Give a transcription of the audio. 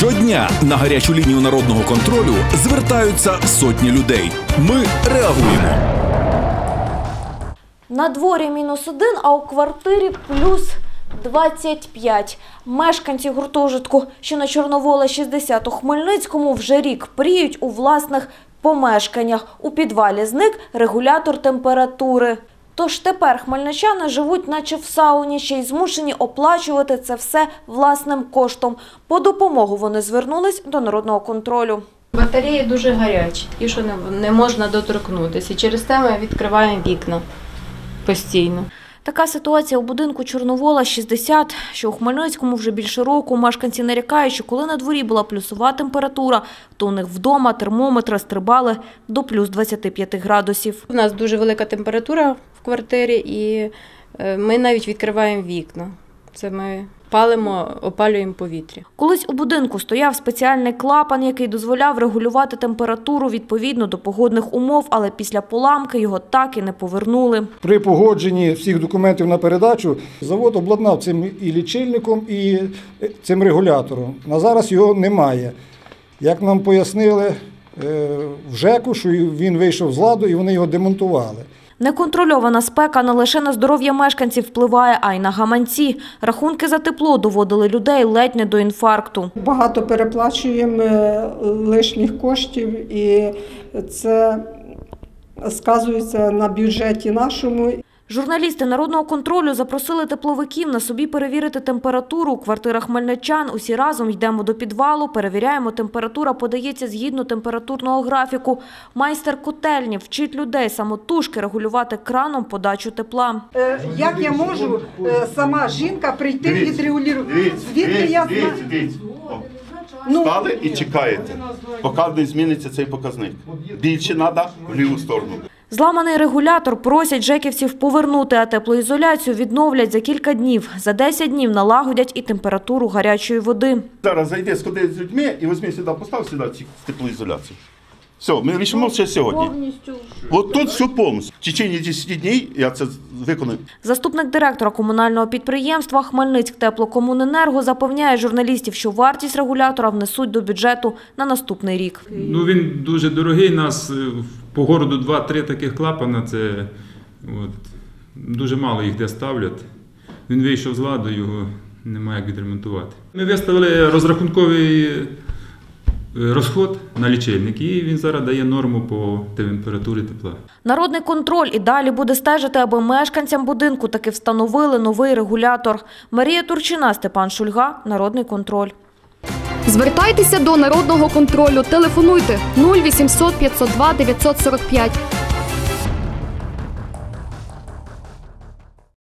Щодня на гарячу лінію народного контролю звертаються сотні людей. Ми реагуємо. На дворі мінус один, а у квартирі плюс 25. Мешканці гуртожитку, що на Чорновола 60 у Хмельницькому, вже рік пріють у власних помешканнях. У підвалі зник регулятор температури. Тож тепер хмельничани живуть наче в сауні, ще й змушені оплачувати це все власним коштом. По допомогу вони звернулись до народного контролю. Батареї дуже гарячі, ті, що не, можна доторкнутися. І через те ми відкриваємо вікна постійно. Така ситуація у будинку Чорновола 60, що у Хмельницькому вже більше року. Мешканці нарікають, що коли на дворі була плюсова температура, то у них вдома термометри стрибали до плюс 25 градусів. У нас дуже велика температура в квартирі, і е, ми навіть відкриваємо вікна. Це ми палимо, опалюємо повітря. Колись у будинку стояв спеціальний клапан, який дозволяв регулювати температуру відповідно до погодних умов, але після поламки його так і не повернули. При погодженні всіх документів на передачу завод обладнав цим і лічильником, і цим регулятором. На зараз його немає. Як нам пояснили е, в ЖЕКу, що він вийшов з ладу і вони його демонтували. Неконтрольована спека не лише на здоров'я мешканців впливає, а й на гаманці. Рахунки за тепло доводили людей ледь не до інфаркту. Багато переплачуємо е, лишніх коштів, і це сказується на бюджеті нашому. Журналісти народного контролю запросили тепловиків на собі перевірити температуру у квартирах хмельничан. Усі разом йдемо до підвалу, перевіряємо, температура подається згідно температурного графіку. Майстер котельні вчить людей самотужки регулювати краном подачу тепла. Е, Як я можу е, сама жінка прийти і відрегулювати? Звідки я знаю? дивіться. Ну, Стали і чекаєте, поки не зміниться цей показник. Більше треба в ліву сторону. Зламаний регулятор просять жеківців повернути, а теплоізоляцію відновлять за кілька днів. За 10 днів налагодять і температуру гарячої води. Зараз зайди, сходи з людьми і візьми сюди, постав сюди теплоізоляцію. Все, ми рішимо ще сьогодні. От тут все повністю. В течение 10 днів я це виконую. Заступник директора комунального підприємства Хмельницьк теплокомуненерго запевняє журналістів, що вартість регулятора внесуть до бюджету на наступний рік. Ну він дуже дорогий. Нас е, по городу 2-3 таких клапана. Це от, дуже мало їх де ставлять. Він вийшов з ладу, його немає як відремонтувати. Ми виставили розрахунковий розход на лічильник, і він зараз дає норму по температурі тепла. Народний контроль і далі буде стежити, аби мешканцям будинку таки встановили новий регулятор. Марія Турчина, Степан Шульга, Народний контроль. Звертайтеся до народного контролю. Телефонуйте 0800 502 945